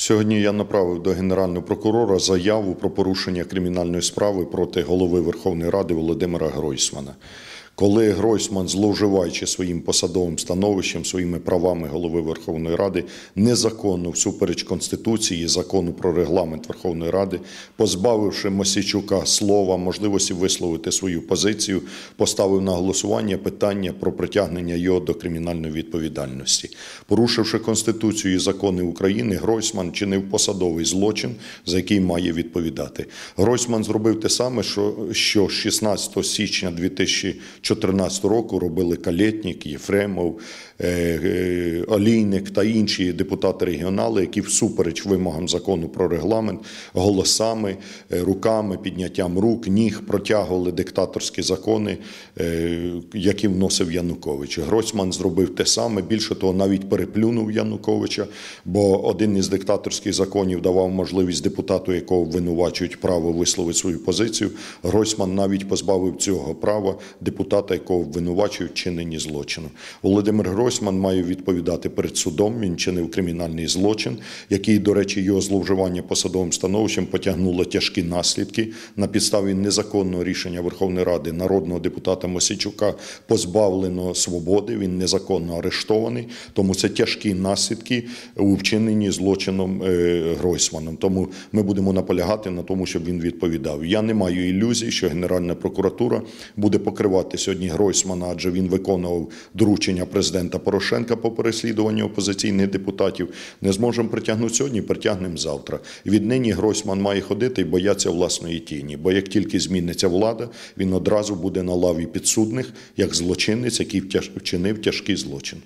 Сьогодні я направив до Генерального прокурора заяву про порушення кримінальної справи проти голови Верховної Ради Володимира Гройсмана. Коли Гройсман, зловживаючи своїм посадовим становищем, своїми правами голови Верховної Ради, незаконно всупереч Конституції, закону про регламент Верховної Ради, позбавивши Мосійчука слова, можливості висловити свою позицію, поставив на голосування питання про притягнення його до кримінальної відповідальності. Порушивши Конституцію і закони України, Гройсман чинив посадовий злочин, за який має відповідати. Гройсман зробив те саме, що 16 січня 2014 року робили Калєтнік, Єфремов, е, е, Олійник та інші депутати-регіонали, які всупереч вимогам закону про регламент голосами, е, руками, підняттям рук, ніг протягували диктаторські закони, які вносив Янукович. Гройсман зробив те саме. Більше того, навіть переплюнув Януковича, бо один із диктаторських законів давав можливість депутату, якого обвинувачують право висловити свою позицію. Гройсман навіть позбавив цього права депутата, якого обвинувачують в чиненні злочину. Володимир Гройсман має відповідати перед судом. Він чинив кримінальний злочин, який, до речі, його зловживання посадовим становищем потягнуло тяжкі наслідки на підставі незаконного рішення Верховної Ради народного депутата Мосійчука позбавлено свободи. Він незаконно арештований. Тому це тяжкі наслідки у вчиненні злочином е, Гройсманом. Тому ми будемо наполягати на тому, щоб він відповідав. Я не маю ілюзій, що Генеральна прокуратура буде покривати сьогодні Гройсмана, адже він виконував доручення президента Порошенка по переслідуванню опозиційних депутатів. Не зможемо притягнути сьогодні, притягнемо завтра. Віднині Гройсман має ходити і бояться власної тіні. Бо як тільки зміниться влада, він одразу буде на лаві підсудних як злочинець, який вчинив тяжкий злочин.